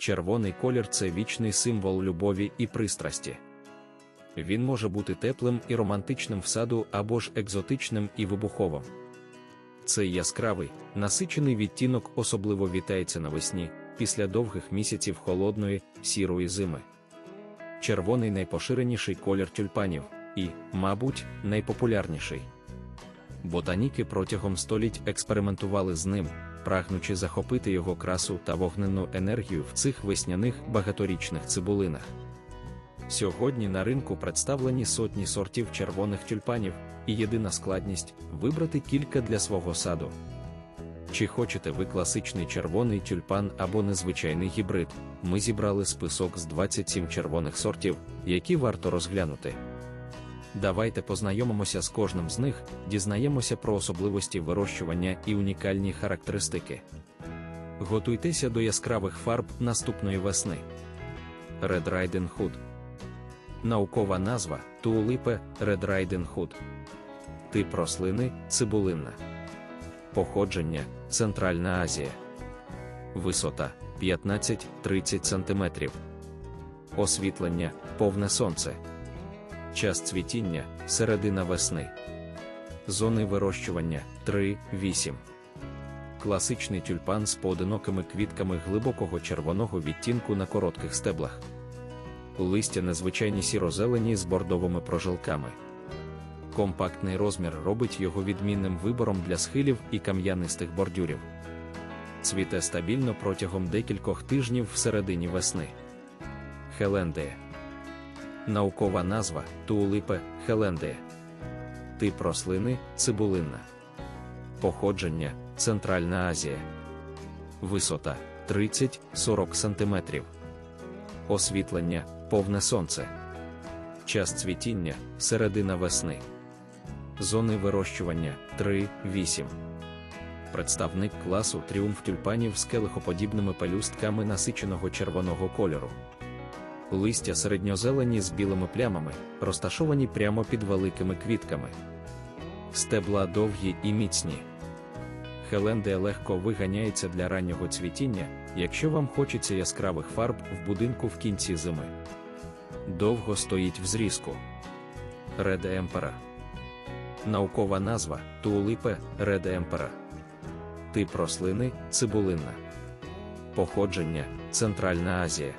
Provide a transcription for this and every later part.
Червоний колір це вічний символ любові і пристрасті. Він може бути теплим і романтичним в саду або ж екзотичним і вибуховим. Цей яскравий, насичений відтінок особливо вітається навесні, після довгих місяців холодної, сірої зими. Червоний найпоширеніший колір тюльпанів і, мабуть, найпопулярніший. Ботаніки протягом століть експериментували з ним, прагнучи захопити його красу та вогненну енергію в цих весняних багаторічних цибулинах. Сьогодні на ринку представлені сотні сортів червоних тюльпанів, і єдина складність вибрати кілька для свого саду. Чи хочете ви класичний червоний тюльпан або незвичайний гібрид? Ми зібрали список з 27 червоних сортів, які варто розглянути. Давайте познайомимося з кожним з них, дізнаємося про особливості вирощування і унікальні характеристики. Готуйтеся до яскравих фарб наступної весни. Red Riding Hood Наукова назва Тулипе Red Riding Hood. Тип рослини цибулинна. Походження Центральна Азія. Висота 15-30 см. Освітлення повне сонце. Час цвітіння середина весни. Зони вирощування 3-8. Класичний тюльпан з поодинокими квітками глибокого червоного відтінку на коротких стеблах. Листя незвичайні сіро-зелені з бордовими прожилками. Компактний розмір робить його відмінним вибором для схилів і кам'янистих бордюрів. Цвіте стабільно протягом декількох тижнів всередині весни. Хелендея. Наукова назва Тулипе Хелендея. Тип рослини цибулинна. Походження Центральна Азія. Висота 30-40 см. Освітлення повне сонце. Час цвітіння середина весни. Зони вирощування 3-8. Представник класу тріумф тюльпанів з келихоподібними пелюстками насиченого червоного кольору. Листя середньозелені з білими плямами, розташовані прямо під великими квітками. Стебла довгі і міцні. Хелендея легко виганяється для раннього цвітіння, якщо вам хочеться яскравих фарб в будинку в кінці зими. Довго стоїть в зрізку. Red Emperor. Наукова назва Тулипе Red Emperor. Тип рослини цибулинна. Походження Центральна Азія.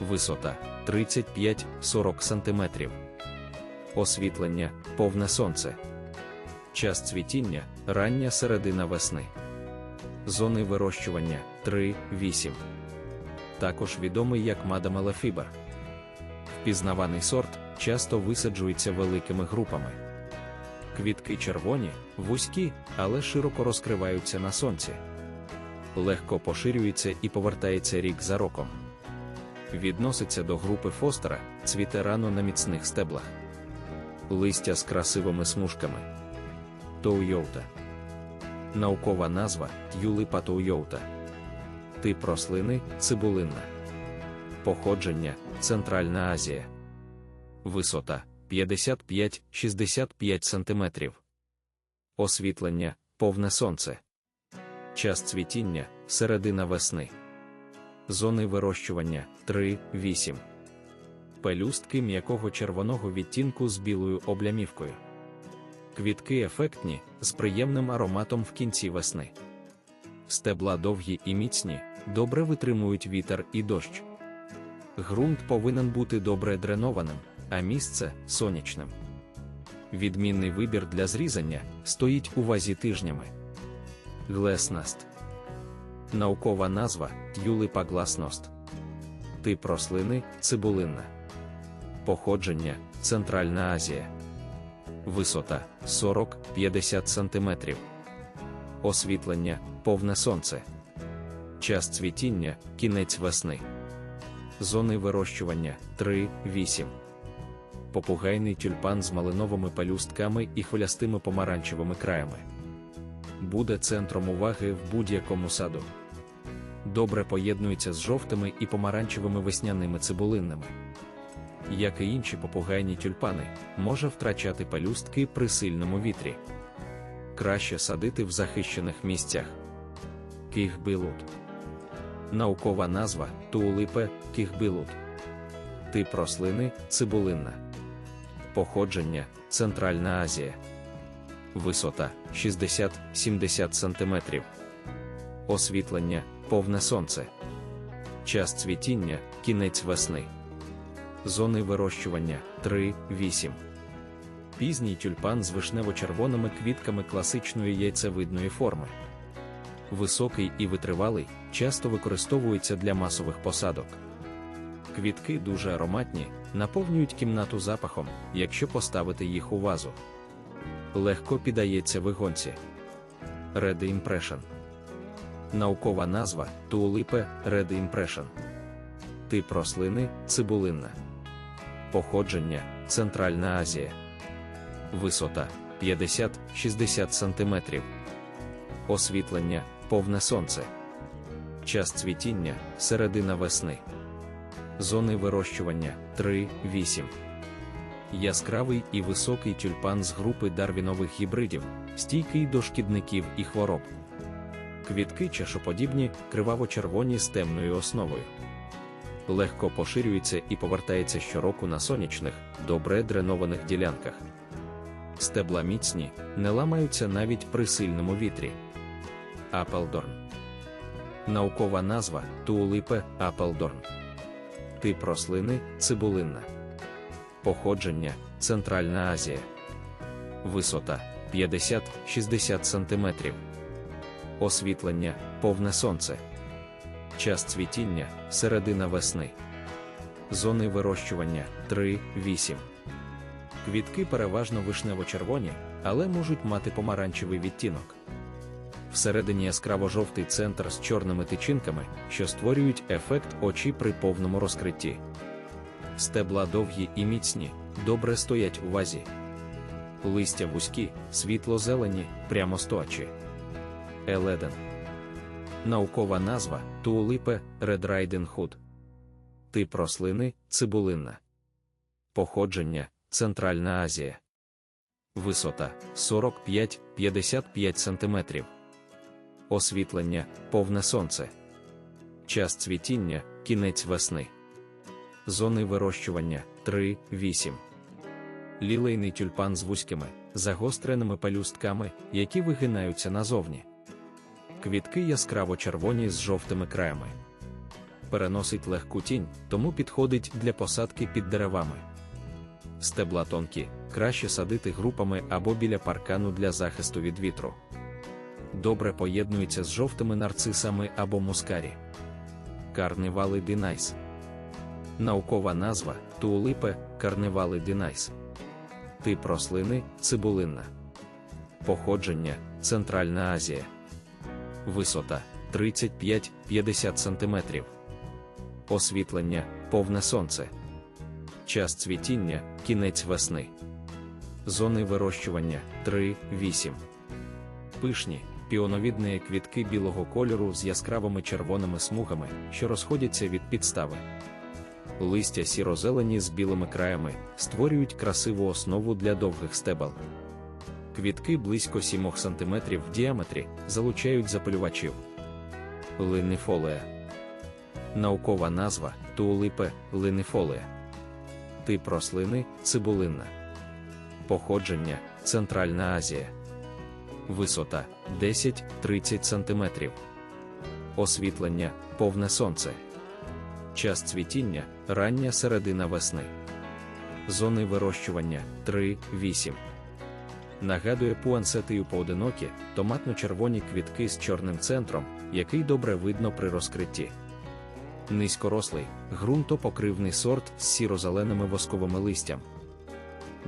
Висота 35-40 см. Освітлення повне сонце. Час цвітіння рання середина весни. Зони вирощування 3-8. Також відомий як Мадам Елефібер. Впізнаваний сорт часто висаджується великими групами. Квітки червоні, вузькі, але широко розкриваються на сонці. Легко поширюється і повертається рік за роком. Відноситься до групи фостера, цвіте рано на міцних стеблах. Листя з красивими смужками. Тоуйоута. Наукова назва Тюлипа тоуйоута. Тип рослини цибулинна. Походження Центральна Азія. Висота 55-65 см. Освітлення повне сонце. Час цвітіння середина весни. Зони вирощування 3-8. Пелюстки м'якого червоного відтінку з білою облямівкою. Квітки ефектні, з приємним ароматом в кінці весни. Стебла довгі і міцні, добре витримують вітер і дощ. Ґрунт повинен бути добре дренованим, а місце сонячним. Відмінний вибір для зрізання стоїть у вазі тижнями. Глеснаст. Наукова назва Тюлипа гласност. Тип рослини цибулинна. Походження Центральна Азія. Висота 40-50 см. Освітлення повне сонце. Час цвітіння кінець весни. Зони вирощування 3-8. Попугайний тюльпан з малиновими пелюстками і хвилястими помаранчевими краями. Буде центром уваги в будь-якому саду. Добре поєднується з жовтими і помаранчевими весняними цибулинними. Як і інші попугайні тюльпани, може втрачати пелюстки при сильному вітрі. Краще садити в захищених місцях. Кігбілут. Наукова назва Туулипе кігбілут. Тип рослини цибулинна. Походження Центральна Азія. Висота 60-70 см. Освітлення повне сонце. Час цвітіння кінець весни. Зони вирощування 3-8. Пізній тюльпан з вишнево-червоними квітками класичної яйцевидної форми. Високий і витривалий, часто використовується для масових посадок. Квітки дуже ароматні, наповнюють кімнату запахом, якщо поставити їх у вазу. Легко піддається вигонці. Red Impression. Наукова назва Тулипе Red Impression. Тип рослини цибулинна. Походження Центральна Азія. Висота 50-60 см. Освітлення повне сонце. Час цвітіння середина весни. Зони вирощування 3-8. Яскравий і високий тюльпан з групи дарвінових гібридів, стійкий до шкідників і хвороб. Квітки чашоподібні, криваво-червоні з темною основою. Легко поширюється і повертається щороку на сонячних, добре дренованих ділянках. Стебла міцні, не ламаються навіть при сильному вітрі. Апелдорн. Наукова назва Тулипе Апелдорн. Тип рослини цибулинна. Походження Центральна Азія. Висота 50-60 см. Освітлення повне сонце. Час цвітіння середина весни. Зони вирощування 3-8. Квітки переважно вишнево-червоні, але можуть мати помаранчевий відтінок. Всередині яскраво-жовтий центр з чорними тичинками, що створюють ефект очі при повному розкритті. Стебла довгі і міцні, добре стоять у вазі. Листя вузькі, світло-зелені, прямостоячі. Еледен. Наукова назва Red Riding Тип рослини цибулинна. Походження Центральна Азія. Висота 45-55 см. Освітлення повне сонце. Час цвітіння кінець весни. Зони вирощування 3-8. Лілейний тюльпан з вузькими, загостреними пелюстками, які вигинаються назовні. Квітки яскраво червоні з жовтими краями. Переносить легку тінь, тому підходить для посадки під деревами. Стебла тонкі, краще садити групами або біля паркану для захисту від вітру. Добре поєднується з жовтими нарцисами або мускарі. Карнивали Дінайс. Наукова назва Тулипе Карнивали Дінайс. Тип рослини цибулинна. Походження Центральна Азія. Висота 35-50 см. Освітлення повне сонце. Час цвітіння кінець весни. Зони вирощування 3-8. Пишні, піоновідні квітки білого кольору з яскравими червоними смугами, що розходяться від підстави. Листя сіро-зелені з білими краями створюють красиву основу для довгих стебел. Квітки близько 7 см в діаметрі залучають запилювачів. Линифолея. Наукова назва Тулипе линифолея. Тип рослини цибулинна. Походження Центральна Азія. Висота 10-30 см. Освітлення повне сонце. Час цвітіння рання середина весни. Зони вирощування 3-8. Нагадує пуансетію поодинокі, томатно-червоні квітки з чорним центром, який добре видно при розкритті. Низькорослий, ґрунтопокривний сорт з сіро-зеленими восковими листям.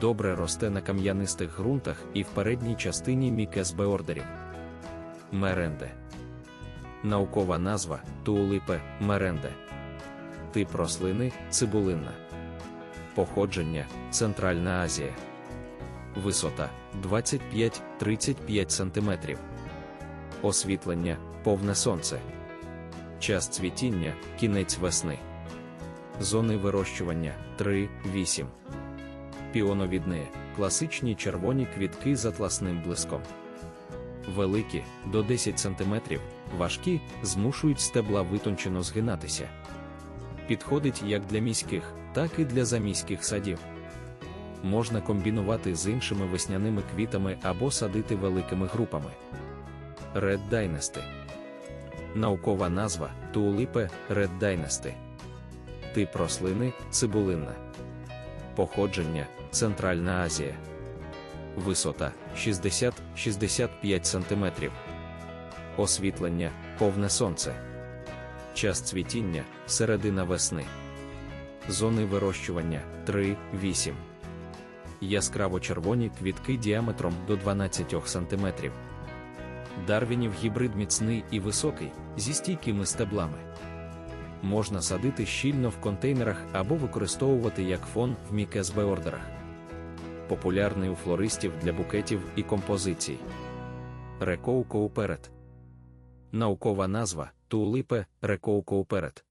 Добре росте на кам'янистих ґрунтах і в передній частині мікес беордерів. Меренде. Наукова назва Тулипе меренде. Тип рослини цибулинна. Походження Центральна Азія. Висота 25-35 см. Освітлення повне сонце. Час цвітіння кінець весни. Зони вирощування 3-8. Піоновідне класичні червоні квітки з атласним блиском. Великі до 10 см, важкі, змушують стебла витончено згинатися. Підходить як для міських, так і для заміських садів. Можна комбінувати з іншими весняними квітами або садити великими групами. Red Dynasty Наукова назва Тулипе Red Dynasty. Тип рослини цибулинна. Походження Центральна Азія. Висота 60-65 см. Освітлення повне сонце. Час цвітіння середина весни. Зони вирощування 3-8. Яскраво червоні квітки діаметром до 12 см. Дарвінів гібрид міцний і високий, зі стійкими стеблами. Можна садити щільно в контейнерах або використовувати як фон в мікесбеордерах. Популярний у флористів для букетів і композицій. Рекоукоуперет. Наукова назва тулипе рекоукоуперет.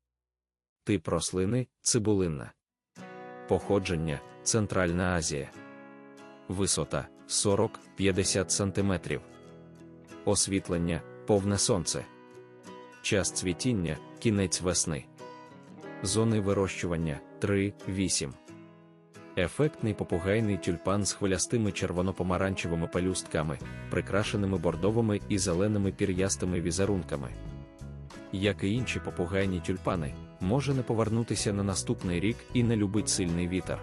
Тип рослини цибулинна. Походження Центральна Азія. Висота 40-50 см. Освітлення повне сонце. Час цвітіння кінець весни. Зони вирощування 3-8. Ефектний попугайний тюльпан з хвилястими червоно-помаранчевими пелюстками, прикрашеними бордовими і зеленими пір'ястими візерунками. Як і інші попугайні тюльпани, може не повернутися на наступний рік і не любить сильний вітер.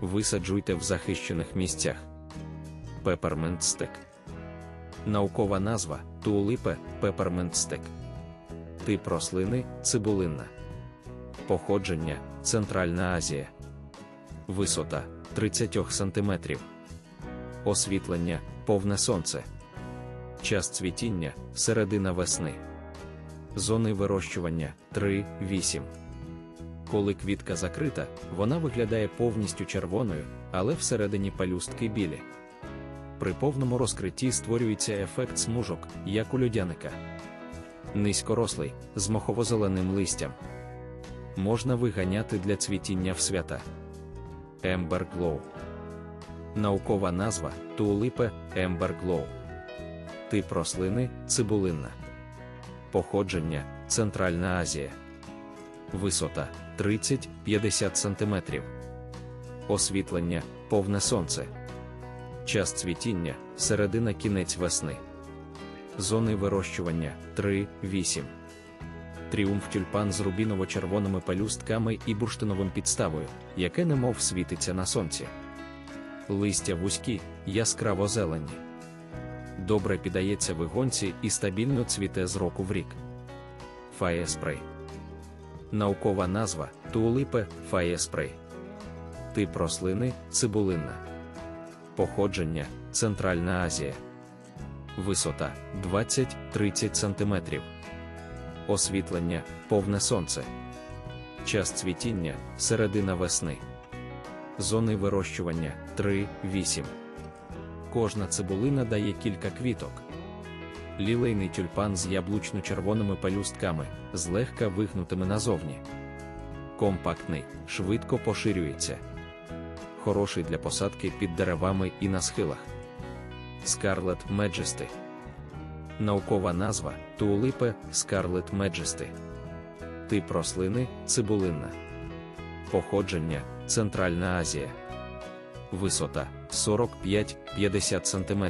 Висаджуйте в захищених місцях. Пепермент стек. Наукова назва тулипе пепермент стек. Тип рослини цибулинна. Походження Центральна Азія. Висота 30 см. Освітлення повне сонце. Час цвітіння середина весни. Зони вирощування 3-8. Коли квітка закрита, вона виглядає повністю червоною, але всередині палюстки білі. При повному розкритті створюється ефект смужок, як у льодяника. Низькорослий, з мохово-зеленим листям. Можна виганяти для цвітіння в свята. Ембер Глоу. Наукова назва тулипе Ембер Глоу. Тип рослини цибулинна. Походження Центральна Азія. Висота 30-50 см. Освітлення повне сонце. Час цвітіння середина кінець весни. Зони вирощування 3-8. Тріумф тюльпан з рубіново-червоними пелюстками і бурштиновим підставою, яке немов світиться на сонці. Листя вузькі, яскраво зелені. Добре піддається вигонці і стабільно цвіте з року в рік. Фаєспрей. Наукова назва тулипе фаєспрей. Тип рослини цибулинна. Походження Центральна Азія. Висота 20-30 см. Освітлення повне сонце. Час цвітіння середина весни. Зони вирощування 3-8. Кожна цибулина дає кілька квіток. Лілейний тюльпан з яблучно-червоними пелюстками, злегка вигнутими назовні. Компактний, швидко поширюється. Хороший для посадки під деревами і на схилах. Scarlet Majesty Наукова назва Тулипе Scarlet Majesty. Тип рослини цибулинна. Походження Центральна Азія. Висота 45-50 см.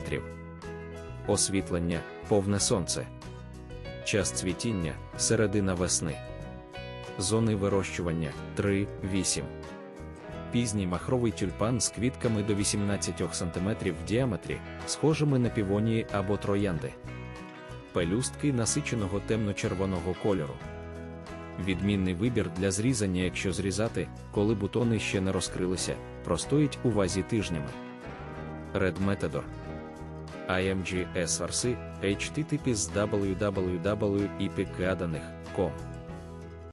Освітлення повне сонце. Час цвітіння середина весни. Зони вирощування 3-8. Пізній махровий тюльпан з квітками до 18 см в діаметрі, схожими на півонії або троянди. Пелюстки насиченого темно-червоного кольору. Відмінний вибір для зрізання, якщо зрізати, коли бутони ще не розкрилися, простоїть у вазі тижнями. Red Metador IMG SRC HTTP з www.ipkadaних.com